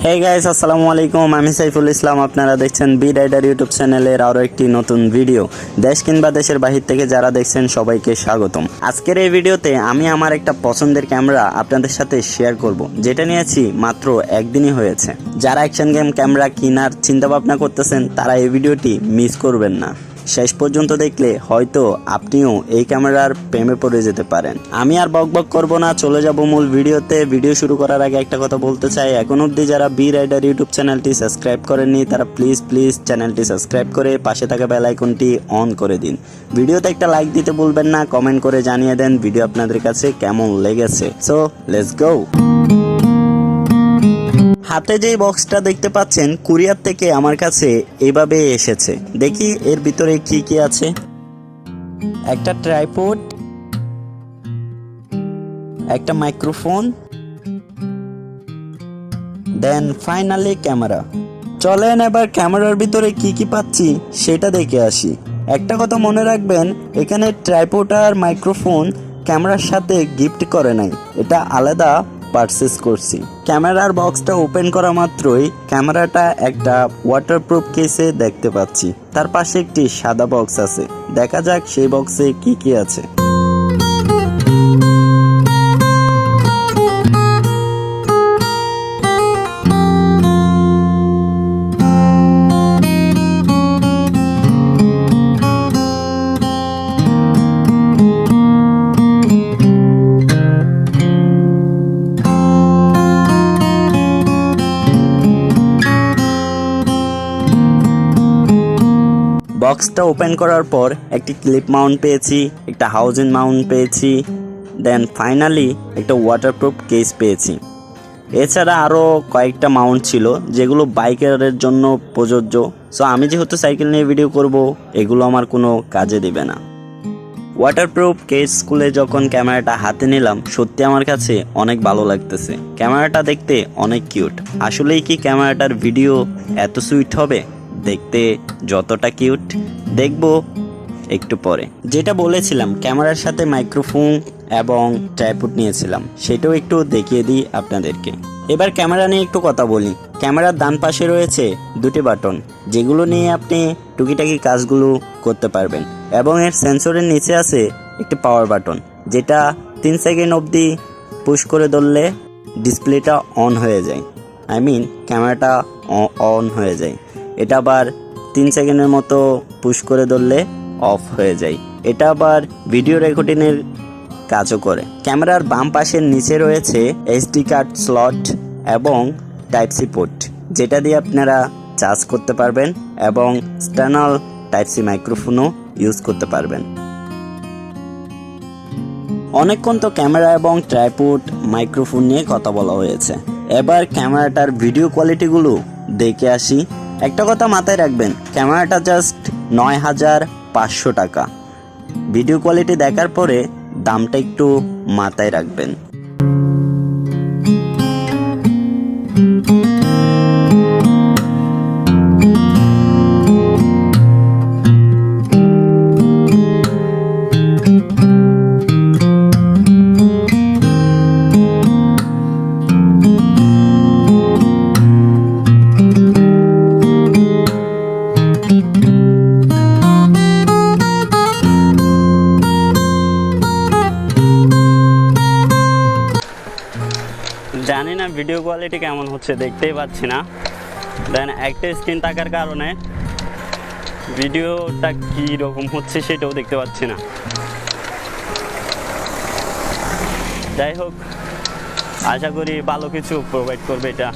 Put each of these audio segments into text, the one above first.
Hey guys আসসালামু আলাইকুম আমি সাইফুল ইসলাম আপনারা দেখছেন বি রাইডার ইউটিউব চ্যানেলের আরও একটি নতুন ভিডিও দেশ কিংবা দেশের বাহির থেকে যারা দেখছেন সবাইকে স্বাগতম। আজকের এই ভিডিওতে আমি আমার একটা পছন্দের ক্যামেরা আপনাদের সাথে শেয়ার করব যেটা নিয়েছি মাত্র একদিনই হয়েছে যারা অ্যাকশন গেম ক্যামেরা কেনার চিন্তা ভাবনা করতেছেন তারা এই ভিডিওটি মিস করবেন না শেষ পর্যন্ত দেখলে হয়তো আপনিও এই ক্যামেরার প্রেমে পড়ে যেতে পারেন। আমি আর বকবক করব না, চলে যাব মূল ভিডিওতে। ভিডিও শুরু করার আগে একটা কথা বলতে চাই। এখন অবধি যারা বি রাইডার ইউটিউব চ্যানেলটি সাবস্ক্রাইব করেননি, তারা প্লিজ প্লিজ চ্যানেলটি সাবস্ক্রাইব করে পাশে থাকা বেল আইকনটি অন করে দিন। ভিডিওতে একটা লাইক দিতে ভুলবেন না কমেন্ট করে জানিয়ে দেন ভিডিও আপনাদের কাছে কেমন লেগেছে। সো লেটস গো হাতে যেই বক্সটা দেখতে পাচ্ছেন, কুরিয়ার থেকে আমার কাছে এভাবে এসেছে। দেখি এর ভিতরে কি কি আছে। একটা ট্রাইপড একটা মাইক্রোফোন দেন ফাইনালি ক্যামেরা চলেন এবার ক্যামেরার ভিতরে কি কি পাচ্ছি, সেটা দেখে আসি। একটা কথা মনে রাখবেন, এখানে ট্রাইপোড আর মাইক্রোফোন ক্যামেরার সাথে গিফট করে নাই। এটা আলাদা পারচেস করছি। ক্যামেরার বক্সটা ওপেন করা মাত্রই ক্যামেরাটা একটা ওয়াটারপ্রুফ কেসে দেখতে পাচ্ছি। তার পাশে একটি সাদা বক্স আছে। দেখা যাক সেই বক্সে কি কি আছে। বক্সটা ওপেন করার পর একটি ক্লিপ মাউন্ট পেয়েছি, একটা হাউজিং মাউন্ট পেয়েছি দেন ফাইনালি একটা ওয়াটারপ্রুফ কেস পেয়েছি। এছাড়া আরও কয়েকটা মাউন্ট ছিল, যেগুলো বাইকারের জন্য প্রযোজ্য। সো আমি যেহেতু সাইকেল নিয়ে ভিডিও করব, এগুলো আমার কোনো কাজে দেবে না। ওয়াটারপ্রুফ কেস স্কুলে যখন ক্যামেরাটা হাতে নিলাম, সত্যি আমার কাছে অনেক ভালো লাগতেছে। ক্যামেরাটা দেখতে অনেক কিউট আসলেই কি ক্যামেরাটার ভিডিও এত সুইট হবে? দেখতে যতটা কিউট, দেখব একটু পরে। যেটা বলেছিলাম, ক্যামেরার সাথে মাইক্রোফোন এবং ট্রাইপুট নিয়েছিলাম, সেটাও একটু দেখিয়ে দিই আপনাদেরকে। এবার ক্যামেরা নিয়ে একটু কথা বলি। ক্যামেরার ডান পাশে রয়েছে দুটি বাটন, যেগুলো নিয়ে আপনি টুকিটাকি কাজগুলো করতে পারবেন এবং এর সেন্সরের নিচে আছে একটি পাওয়ার বাটন, যেটা তিন সেকেন্ড অবধি পুশ করে ধরলে ডিসপ্লেটা অন হয়ে যায়। আই মিন, ক্যামেরাটা অন হয়ে যায়। এটা আবার তিন সেকেন্ডের মতো পুশ করে ধরলে অফ হয়ে যায়। এটা আবার ভিডিও রেকর্ডিংয়ের কাজও করে। ক্যামেরার বাম পাশের নিচে রয়েছে এসডি কার্ড স্লট এবং টাইপ সি পোর্ট যেটা দিয়ে আপনারা চার্জ করতে পারবেন এবং স্টার্নাল টাইপ সি মাইক্রোফোনও ইউজ করতে পারবেন। অনেকক্ষণ তো ক্যামেরা এবং ট্রাইপুট মাইক্রোফোন নিয়ে কথা বলা হয়েছে। এবার ক্যামেরাটার ভিডিও কোয়ালিটিগুলো দেখে আসি। একটা কথা মাথায় রাখবেন, ক্যামেরাটা জাস্ট নয় হাজার পাঁচশো টাকা। ভিডিও কোয়ালিটি দেখার পরে দামটা একটু মাথায় রাখবেন। ভিডিও কোয়ালিটি কেমন হচ্ছে দেখতেই পাচ্ছি না। দেন একটা স্ক্রিন থাকার কারণে ভিডিওটা কী রকম হচ্ছে সেটাও দেখতে পাচ্ছি না। যাই হোক, আশা করি ভালো কিছু প্রোভাইড করবে এটা।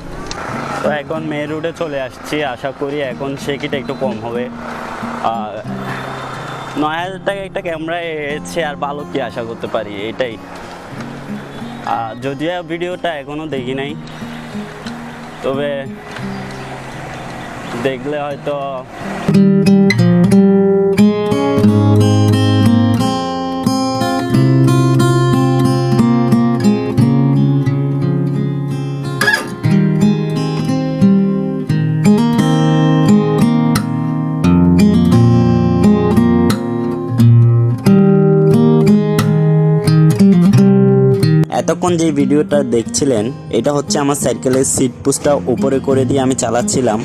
তো এখন মেন রুটে চলে আসছি। আশা করি এখন সেকিটা একটু কম হবে। আর নয় হাজার টাকা একটা ক্যামেরা এসেছে, আর ভালো কি আশা করতে পারি, এটাই। যদিও ভিডিওটা এখনও দেখি নাই তবে দেখলে হয়তো এতক্ষণ যে ভিডিওটা দেখছিলেন, এটা হচ্ছে আমার সাইকেলের সিট পুসটা উপরে করে দিয়ে আমি চালাচ্ছিলাম।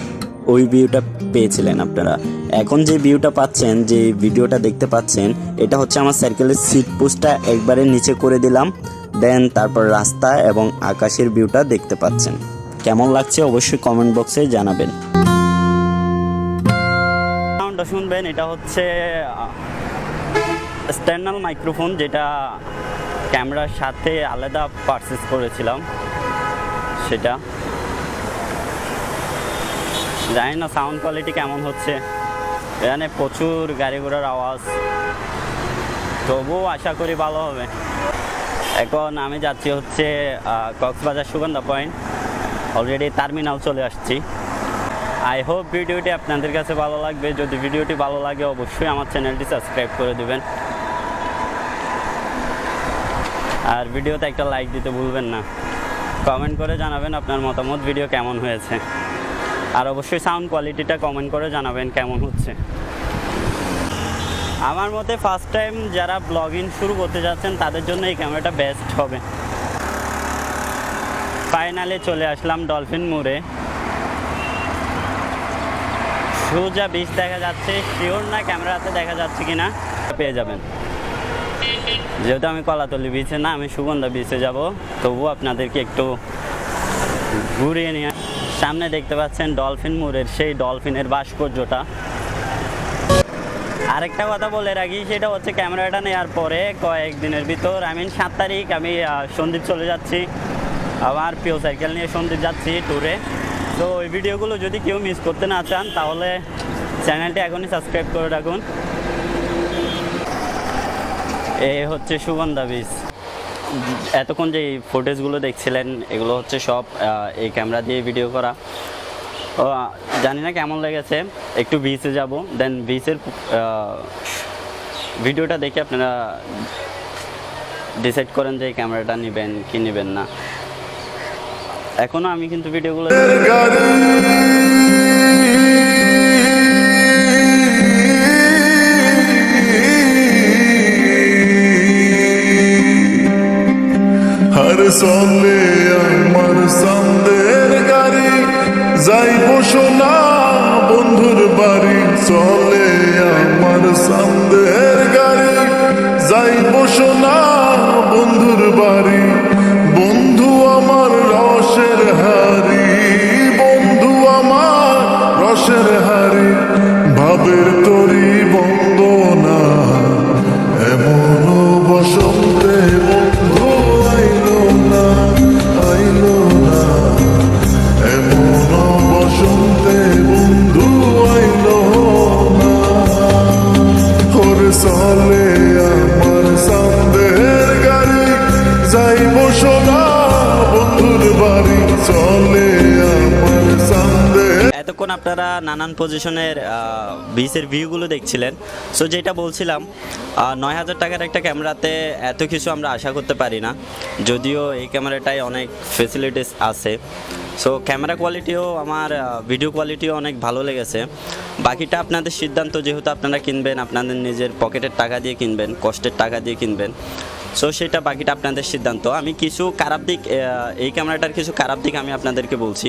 ওই ভিউটা পেয়েছিলেন আপনারা। এখন যে ভিউটা পাচ্ছেন, যে ভিডিওটা দেখতে পাচ্ছেন, এটা হচ্ছে আমার সাইকেলের সিট পুসটা একবারে নিচে করে দিলাম। দেন তারপর রাস্তা এবং আকাশের ভিউটা দেখতে পাচ্ছেন। কেমন লাগছে অবশ্যই কমেন্ট বক্সে জানাবেন। শুনবেন, এটা হচ্ছে স্ট্যান্ডার্ড মাইক্রোফোন যেটা ক্যামেরার সাথে আলাদা পারচেস করেছিলাম। সেটা। জানি না সাউন্ড কোয়ালিটি কেমন হচ্ছে। এখানে প্রচুর গাড়ি ঘোড়ার আওয়াজ। তবুও আশা করি ভালো হবে। এখন আমি যাচ্ছি হচ্ছে Cox's Bazar Sugandha point already terminal চলে আসছি। আই হোপ ভিডিওটি আপনাদের কাছে ভালো লাগবে। যদি ভিডিওটি ভালো লাগে, অবশ্যই আমার চ্যানেলটি সাবস্ক্রাইব করে দিবেন। আর ভিডিওতে একটা লাইক দিতে ভুলবেন না। কমেন্ট করে জানাবেন আপনার মতামত ভিডিও কেমন হয়েছে। আর অবশ্যই সাউন্ড কোয়ালিটিটা কমেন্ট করে জানাবেন কেমন হচ্ছে। আমার মতে ফার্স্ট টাইম যারা ব্লগিং শুরু করতে যাচ্ছেন, তাদের জন্য এই ক্যামেরাটা বেস্ট হবে। ফাইনালে চলে আসলাম ডলফিন মোড়ে। সোজা বিচ দেখা যাচ্ছে। শিওর না ক্যামেরাতে দেখা যাচ্ছে কিনা, পেয়ে যাবেন। যেহেতু আমি কলাতলি বিচে না আমি সুগন্ধা বিচে যাব। তবুও আপনাদেরকে একটু ঘুরিয়ে নিয়ে সামনে দেখতে পাচ্ছেন ডলফিন মোড়ের সেই ডলফিনের ভাস্কর্যটা। আরেকটা কথা বলে রাখি সেটা হচ্ছে ক্যামেরাটা নেওয়ার পরে কয়েকদিনের ভিতর আই মিন সাত তারিখ আমি আহ, সন্দ্বীপ চলে যাচ্ছি। আমার প্রিয় সাইকেল নিয়ে সন্দ্বীপ যাচ্ছি ট্যুরে তো ওই ভিডিওগুলো যদি কেউ মিস করতে না চান তাহলে চ্যানেলটি এখনই সাবস্ক্রাইব করে রাখুন। এ হচ্ছে সুগন্ধা বীজ এতক্ষণ যে ফুটেজগুলো দেখছিলেন, এগুলো হচ্ছে সব এই ক্যামেরা দিয়ে ভিডিও করা। জানি না কেমন লেগেছে, একটু বিচে যাব। দেন বিচের ভিডিওটা দেখে আপনারা ডিসাইড করেন যে ক্যামেরাটা নেবেন কি নেবেন না। এখনও আমি কিন্তু ভিডিওগুলো সলে আমার সন্দের গাড়ি যাইব সোনা এতক্ষণ আপনারা নানান পজিশনের বিচের ভিউগুলো দেখছিলেন। সো যেটা বলছিলাম নয় হাজার টাকার একটা ক্যামেরাতে এত কিছু আমরা আশা করতে পারি না। যদিও এই ক্যামেরাটায় অনেক ফেসিলিটিস আছে। সো ক্যামেরা কোয়ালিটিও আমার ভিডিও কোয়ালিটিও অনেক ভালো লেগেছে। বাকিটা আপনাদের সিদ্ধান্ত, যেহেতু আপনারা কিনবেন, আপনাদের নিজের পকেটের টাকা দিয়ে কিনবেন কষ্টের টাকা দিয়ে কিনবেন। সো সেটা বাকিটা আপনাদের সিদ্ধান্ত। আমি কিছু খারাপ দিক এই ক্যামেরাটার কিছু খারাপ দিক আমি আপনাদেরকে বলছি।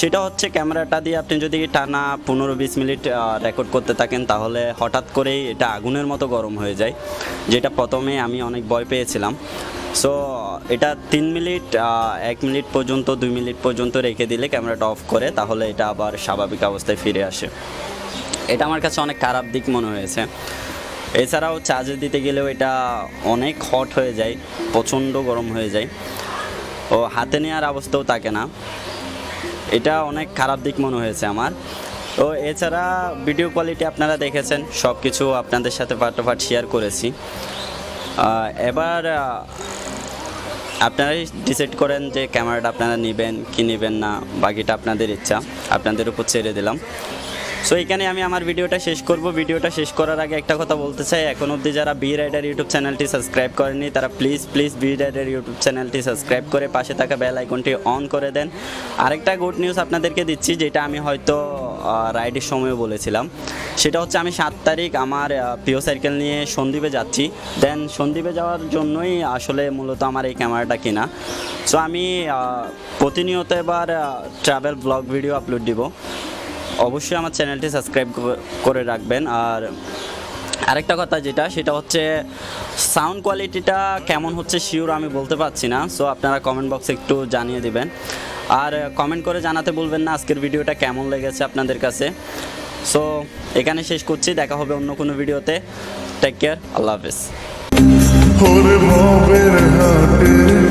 সেটা হচ্ছে ক্যামেরাটা দিয়ে আপনি যদি টানা পনেরো বিশ মিনিট রেকর্ড করতে থাকেন, তাহলে হঠাৎ করেই এটা আগুনের মতো গরম হয়ে যায়, যেটা প্রথমে আমি অনেক ভয় পেয়েছিলাম। সো এটা তিন মিনিট এক মিনিট পর্যন্ত, দুই মিনিট পর্যন্ত রেখে দিলে ক্যামেরাটা অফ করে, তাহলে এটা আবার স্বাভাবিক অবস্থায় ফিরে আসে। এটা আমার কাছে অনেক খারাপ দিক মনে হয়েছে। এছাড়াও চার্জে দিতে গেলেও এটা অনেক হট হয়ে যায়, প্রচণ্ড গরম হয়ে যায়। ও হাতে নেওয়ার অবস্থাও থাকে না। এটা অনেক খারাপ দিক মনে হয়েছে আমার। তো এছাড়া ভিডিও কোয়ালিটি আপনারা দেখেছেন সব কিছু আপনাদের সাথে পার্ট শেয়ার করেছি। এবার আপনারাই ডিসাইড করেন যে ক্যামেরাটা আপনারা নেবেন, কি নেবেন না, বাকিটা আপনাদের ইচ্ছা। আপনাদের উপর ছেড়ে দিলাম। সো এখানে আমি আমার ভিডিওটা শেষ করব। ভিডিওটা শেষ করার আগে একটা কথা বলতে চাই। এখন অবধি যারা বি রাইডার ইউটিউব চ্যানেলটি সাবস্ক্রাইব করেনি তারা please please B Rider YouTube চ্যানেলটি সাবস্ক্রাইব করে পাশে থাকা বেল আইকনটি অন করে দেন। আরেকটা গুড নিউজ আপনাদেরকে দিচ্ছি, যেটা আমি হয়তো রাইডের সময় বলেছিলাম। সেটা হচ্ছে আমি সাত তারিখ আমার প্রিয় সাইকেল নিয়ে সন্দ্বীপে যাচ্ছি। দেন সন্দ্বীপে যাওয়ার জন্যই আসলে মূলত আমার এই ক্যামেরাটা কেনা। সো আমি প্রতিনিয়ত এবার ট্রাভেল ব্লগ ভিডিও আপলোড দিব। অবশ্যই আমার চ্যানেলটি সাবস্ক্রাইব করে রাখবেন। আর আরেকটা কথা যেটা, সেটা হচ্ছে সাউন্ড কোয়ালিটিটা কেমন হচ্ছে শিওর আমি বলতে পারছি না, সো আপনারা কমেন্ট বক্সে একটু জানিয়ে দিবেন। আর কমেন্ট করে জানাতে বলবেন না আজকের ভিডিওটা কেমন লেগেছে আপনাদের কাছে। সো এখানে শেষ করছি, দেখা হবে অন্য কোনো ভিডিওতে। টেক কেয়ার আল্লাহ হাফেজ।